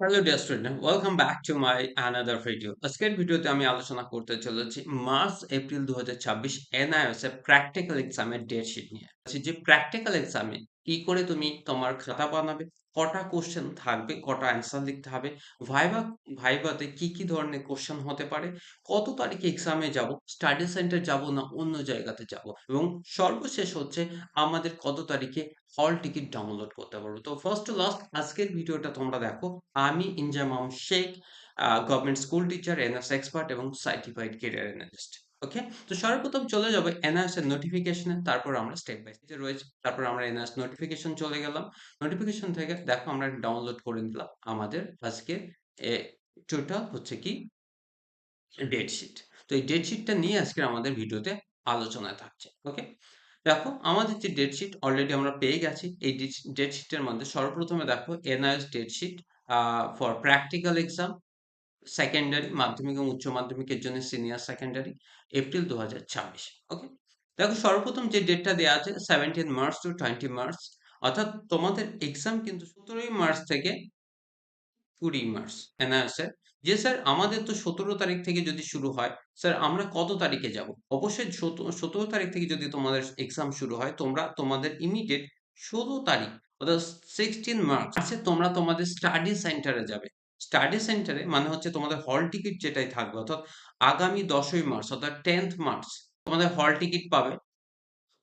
Hello dear student welcome back to my another video আজকের ভিডিওতে আমি আলোচনা করতে চলেছি মার্চ এপ্রিল দু হাজার ছাব্বিশ এনআইএস এর প্র্যাকটিক্যাল এক্সামের ডেট শিট নিয়ে। যে প্র্যাকটিক্যাল এক্সামে কি করে তুমি তোমার খাতা বানাবে কটা কোশ্চেন থাকবে, কটা অ্যান্সার লিখতে হবে ভাইবা ভাইবাতে কি কি ধরনের কোশ্চেন হতে পারে, কত তারিখে এক্সামে যাব স্টাডি সেন্টার যাব না, অন্য জায়গাতে যাব এবং সর্বশেষ হচ্ছে আমাদের কত তারিখে হল টিকিট ডাউনলোড করতে পারব। তো ফার্স্ট টু লাস্ট আজকের ভিডিওটা তোমরা দেখো, আমি Inzamam Sheikh government school teacher NS expert এবং সার্টিফাইড কেরিয়ার অ্যানালিস্ট ওকে তো সর্বপ্রথম চলে যাবে এনআইএস এর নোটিফিকেশনে তারপর আমরা স্টেপ বাই স্টেপ রয়েছে, তারপর আমরা এনআইএস নোটিফিকেশন চলে গেলাম। নোটিফিকেশন থেকে দেখো আমরা ডাউনলোড করে নিলাম আমাদের আজকে টোটাল হচ্ছে কি? ডেট শিট তো এই ডেট শিটটা নিয়ে আজকে আমাদের ভিডিওতে আলোচনায় থাকছে। ওকে দেখো, আমাদের যে ডেট শিট অলরেডি আমরা পেয়ে গেছি, এই ডেট শিটের মধ্যে সর্বপ্রথমে দেখো NIS date sheet for practical exam secondary মাধ্যমিক এবং উচ্চ মাধ্যমিকের জন্য সিনিয়র সেকেন্ডারি এপ্রিল দু ওকে দেখো, সর্বপ্রথম যে ডেটটা দেওয়া আছে seventeen March to twenty March অর্থাৎ তোমাদের এক্সাম কিন্তু সতেরোই মার্চ থেকে কুড়ি মার্চ এনআইএস এর। যে স্যার আমাদের তো সতেরো তারিখ থেকে যদি শুরু হয় স্যার আমরা কত তারিখে যাব? অবশ্যই সতেরো তারিখ থেকে যদি তোমাদের এক্সাম শুরু হয়, তোমরা তোমাদের ইমিডিয়েট ষোলো তারিখ, অর্থাৎ সিক্সটিন মার্চ আছে তোমরা তোমাদের স্টাডি সেন্টারে যাবে। স্টাডি সেন্টারে মানে হচ্ছে তোমাদের হল টিকিট যেটাই থাকবে, অর্থাৎ আগামী দশই মার্চ, অর্থাৎ টেন্থ মার্চ, তোমাদের হল টিকিট পাবে।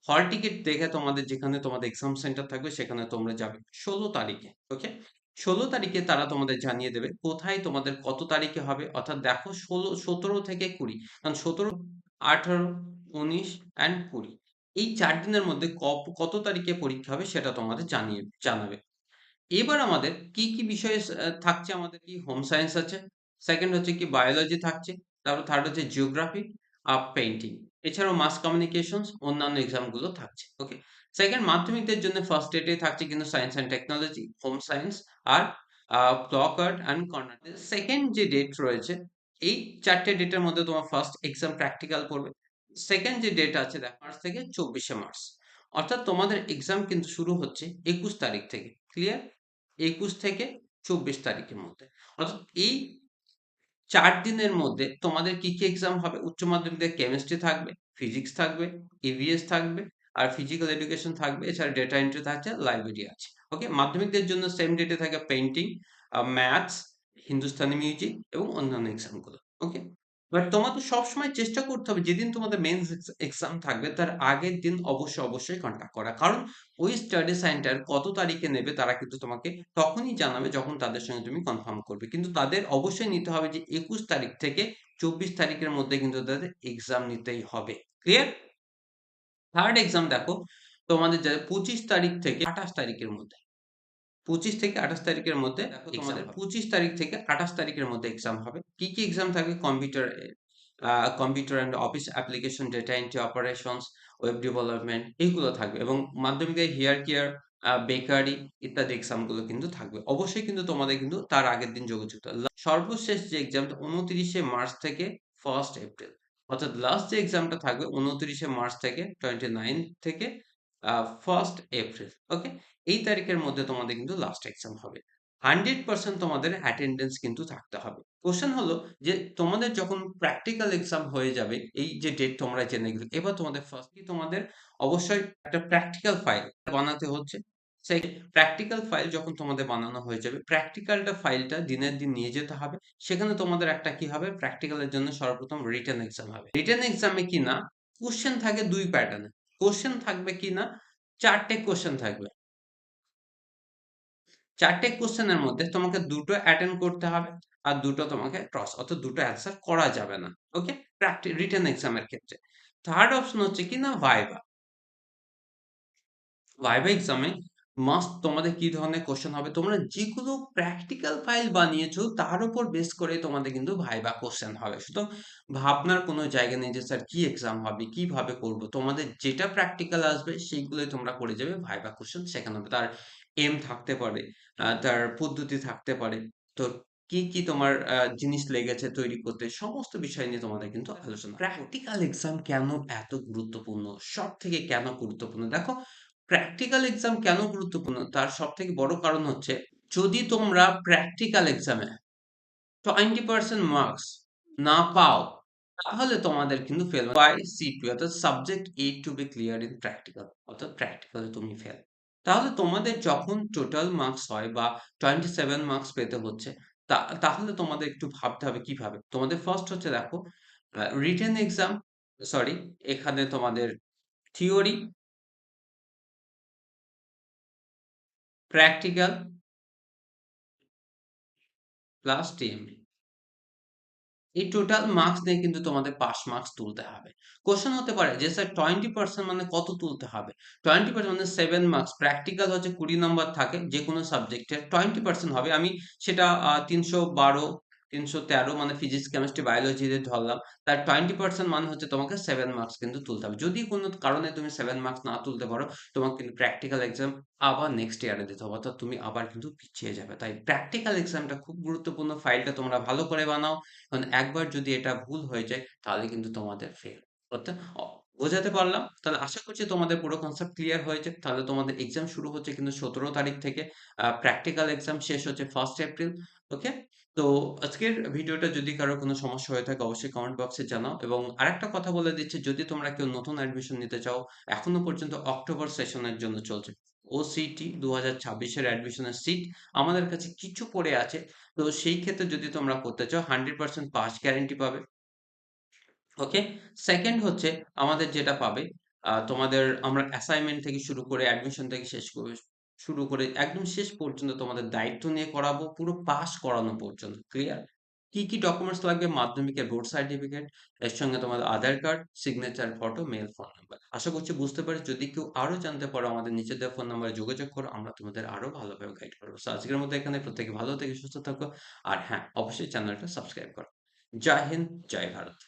হল টিকিট দেখে তোমাদের যেখানে তোমাদের এক্সাম সেন্টার থাকবে, সেখানে তোমরা যাবে ষোলো তারিখে ওকে ষোলো তারিখে তারা তোমাদের জানিয়ে দেবে কোথায় তোমাদের কত তারিখে হবে, অর্থাৎ দেখো ষোলো, সতেরো থেকে কুড়ি, কারণ সতেরো, আঠারো, উনিশ অ্যান্ড কুড়ি। এই চার দিনের মধ্যে কত তারিখে পরীক্ষা হবে সেটা তোমাদের জানিয়ে, জানাবে। এবার আমাদের কি কি বিষয়ে থাকছে আমাদের? কি হোম সায়েন্স আছে? সেকেন্ড হচ্ছে কি বায়োলজি থাকছে। তারপর থার্ড হচ্ছে জিওগ্রাফি আর পেন্টিং এছাড়াও মাস কমিউনিকেশন অন্যান্য এক্সামগুলো থাকছে। ওকে সেকেন্ড মাধ্যমিকদের জন্য ফার্স্ট ডেটে থাকছে কিন্তু science and technology home science R block art and corner second যে ডেট রয়েছে, এই চারটে ডেটের মধ্যে তোমার ফার্স্ট এক্সাম প্র্যাকটিক্যাল পড়বে সেকেন্ড যে ডেট আছে, দেখ, মার্চ থেকে চব্বিশে মার্চ। অর্থাৎ তোমাদের এক্সাম কিন্তু শুরু হচ্ছে একুশ তারিখ থেকে। ক্লিয়ার একুশ থেকে চব্বিশ তারিখের মধ্যে। অর্থাৎ এই চার দিনের মধ্যে তোমাদের কি কি এক্সাম হবে? উচ্চ মাধ্যমিকের কেমিস্ট্রি থাকবে ফিজিক্স থাকবে ইভিএস থাকবে, আর ফিজিক্যাল এডুকেশন থাকবে। এছাড়া ডেটা এন্ট্রি থাকছে লাইব্রেরি আছে। ওকে মাধ্যমিকদের জন্য সেম ডেটে থাকে পেন্টিং ম্যাথস হিন্দুস্তানি মিউজিক এবং অন্যান্য এক্সামগুলো ওকে বাট তোমাদের সবসময় চেষ্টা করতে হবে, যেদিন তোমাদের মেন্স এক্সাম থাকবে, তার আগের দিন অবশ্যই অবশ্যই কন্ট্যাক্ট করা। কারণ ওই স্টাডি সেন্টার কত তারিখে নেবে, তারা কিন্তু তোমাকে তখনই জানাবে যখন তাদের সঙ্গে তুমি কনফার্ম করবে। কিন্তু তাদের অবশ্যই নিতে হবে যে একুশ তারিখ থেকে চব্বিশ তারিখের মধ্যে কিন্তু তাদের এক্সাম নিতেই হবে। ক্লিয়ার থার্ড এক্সাম দেখো, তোমাদের পঁচিশ তারিখ থেকে আঠাশ তারিখের মধ্যে। পঁচিশ থেকে আঠাশ তারিখের মধ্যে তোমাদের পঁচিশ তারিখ থেকে আঠাশ তারিখের মধ্যে এক্সাম হবে। কি কি এক্সাম থাকবে computer computer and office application data entry operations web development এইগুলো থাকবে এবং মাধ্যমিকের হেয়ার কেয়ার বেকারি ইত্যাদি এক্সামগুলো কিন্তু থাকবে। অবশ্যই কিন্তু তোমাদের কিন্তু তার আগের দিন যোগাযোগ সর্বশেষ যে এক্সামটা উনত্রিশে মার্চ থেকে ফার্স্ট এপ্রিল অর্থাৎ লাস্ট যে এক্সামটা থাকবে উনত্রিশে মার্চ থেকে টোয়েন্টি নাইন থেকে ফার্স্ট এপ্রিল ওকে এই তারিখের মধ্যে তোমাদের কিন্তু লাস্ট এক্সাম হবে। হান্ড্রেড পার্সেন্ট তোমাদের অ্যাটেন্ডেন্স কিন্তু থাকতে হবে। কোশ্চেন হলো যে তোমাদের যখন প্র্যাকটিক্যাল এক্সাম হয়ে যাবে, এই যে ডেট তোমরা জেনে গেলে, এবার তোমাদের ফার্স্ট কি তোমাদের অবশ্যই একটা প্র্যাকটিক্যাল ফাইল বানাতে হচ্ছে। সেই প্র্যাকটিক্যাল ফাইল যখন তোমাদের বানানো হয়ে যাবে প্র্যাকটিক্যালটা ফাইলটা দিনের দিন নিয়ে যেতে হবে। সেখানে তোমাদের একটা কি হবে? প্র্যাকটিক্যালের জন্য সর্বপ্রথম রিটার্ন এক্সাম হবে। রিটার্ন এক্সামে কি না? কোশ্চেন থাকে দুই প্যাটার্নে কোশ্চেন থাকবে কি না? চারটে কোশ্চেন থাকবে। চারটে কোশ্চেনের মধ্যে তোমাকে দুটো অ্যাটেন্ড করতে হবে আর দুটো তোমাকে ক্রস অর্থাৎ দুটো অ্যান্সার করা যাবে না। ওকে প্র্যাকটিস রিটার্ন এক্সামের ক্ষেত্রে। থার্ড অপশন হচ্ছে কি না? ভাইভা ভাইবা এক্সামে মাস্ট তোমাদের কি ধরনের কোশ্চেন হবে? তোমরা যেগুলো প্র্যাকটিক্যাল ফাইল বানিয়েছো, তার উপর বেস করে তোমাদের কিন্তু ভাইবা কোশ্চেন হবে। সুতরাং ভাবনার কোনো জায়গা নেই যে, স্যার, কি এক্সাম হবে? কীভাবে করব? তোমাদের যেটা প্র্যাকটিক্যাল আসবে, সেইগুলোই তোমরা করে যাবে, ভাইবা কোশ্চেন সেখানে হবে। তার এম থাকতে পারে তার পদ্ধতি থাকতে পারে। তো কি কি তোমার জিনিস লেগেছে তৈরি করতে? সমস্ত বিষয় নিয়ে তোমাদের কিন্তু আলোচনা। প্র্যাকটিক্যাল এক্সাম কেন এত গুরুত্বপূর্ণ? সব থেকে কেন গুরুত্বপূর্ণ? দেখো প্র্যাকটিক্যাল এক্সাম কেন গুরুত্বপূর্ণ? তার সব থেকে বড় কারণ হচ্ছে, যদি তোমরা প্র্যাকটিক্যাল এক্সামে টোয়েন্টি পার্সেন্ট মার্কস না পাও, তাহলে তোমাদের কিন্তু ফেল বাই সিপি অর্থাৎ subject A to B clear in practical অর্থাৎ প্র্যাকটিক্যালে তুমি ফেল তাহলে তোমাদের যখন টোটাল মার্কস হয় বা টোয়েন্টি সেভেন মার্কস পেতে হচ্ছে তাহলে তোমাদের একটু ভাবতে হবে কীভাবে? তোমাদের ফার্স্ট হচ্ছে দেখো রিটেন এক্সাম সরি এখানে তোমাদের থিওরি প্র্যাকটিক্যাল প্লাস টিএমবি এই টোটাল মার্কস নিয়ে কিন্তু তোমাদের পাস মার্কস তুলতে হবে। কোশ্চেন হতে পারে যে স্যার টোয়েন্টি পার্সেন্ট মানে কত তুলতে হবে? টোয়েন্টি পার্সেন্ট মানে সেভেন মার্কস প্র্যাকটিক্যাল হচ্ছে কুড়ি নম্বর থাকে যে কোনো সাবজেক্টের টোয়েন্টি পার্সেন্ট হবে। আমি সেটা তিনশো বারো তিনশো তেরো মানে ফিজিক্স কেমিস্ট্রি বায়োলজি দিয়ে ধরলাম, তার টোয়েন্টি পার্সেন্ট মানে হচ্ছে তোমাকে সেভেন মার্কস কিন্তু তুলতে হবে। যদি কোনো কারণে তুমি সেভেন মার্কস না তুলতে পারো, তোমাকে কিন্তু প্র্যাকটিক্যাল এক্সাম আবার নেক্সট ইয়ারে দিতে হবে, অর্থাৎ তুমি আবার কিন্তু পিছিয়ে যাবে। তাই প্র্যাকটিক্যাল এক্সামটা খুব গুরুত্বপূর্ণ ফাইলটা তোমরা ভালো করে বানাও। কারণ একবার যদি এটা ভুল হয়ে যায়, তাহলে কিন্তু তোমাদের ফেল অর্থাৎ বোঝাতে পারলাম। তাহলে আশা করছি তোমাদের পুরো কনসেপ্ট ক্লিয়ার হয়েছে। তাহলে তোমাদের এক্সাম শুরু হচ্ছে কিন্তু সতেরো তারিখ থেকে প্র্যাকটিক্যাল এক্সাম শেষ হচ্ছে ফার্স্ট এপ্রিল ওকে তো আজকের ভিডিওটা যদি কারও কোনো সমস্যা হয়ে থাকে, অবশ্যই কমেন্ট বক্সে জানাও। এবং আরেকটা কথা বলে দিচ্ছি, যদি তোমরা কেউ নতুন অ্যাডমিশন নিতে চাও, এখনও পর্যন্ত অক্টোবর সেশনের জন্য চলছে। ওসিটি দু হাজার ছাব্বিশের অ্যাডমিশনের সিট আমাদের কাছে কিছু পড়ে আছে। তো সেই ক্ষেত্রে যদি তোমরা করতে চাও হান্ড্রেড পার্সেন্ট পাস গ্যারেন্টি পাবে। ওকে সেকেন্ড হচ্ছে আমাদের যেটা পাবে তোমাদের আমরা অ্যাসাইনমেন্ট থেকে শুরু করে অ্যাডমিশন থেকে শেষ করে, শুরু করে একদম শেষ পর্যন্ত তোমাদের দায়িত্ব নিয়ে করাবো, পুরো পাস করানো পর্যন্ত ক্লিয়ার কি কি ডকুমেন্টস লাগবে? মাধ্যমিকের বোর্ড সার্টিফিকেট এর সঙ্গে তোমাদের Aadhaar card signature photo mail phone number আশা করছি বুঝতে পারি যদি কেউ আরও জানতে পারো আমাদের নিচে দেওয়া ফোন নাম্বারে যোগাযোগ করো, আমরা তোমাদের আরও ভালোভাবে গাইড করব। আজকের মধ্যে এখানে, প্রত্যেকে ভালো থেকে, সুস্থ থাকো, আর হ্যাঁ অবশ্যই চ্যানেলটা সাবস্ক্রাইব করো। জয় হিন্দ, জয় ভারত।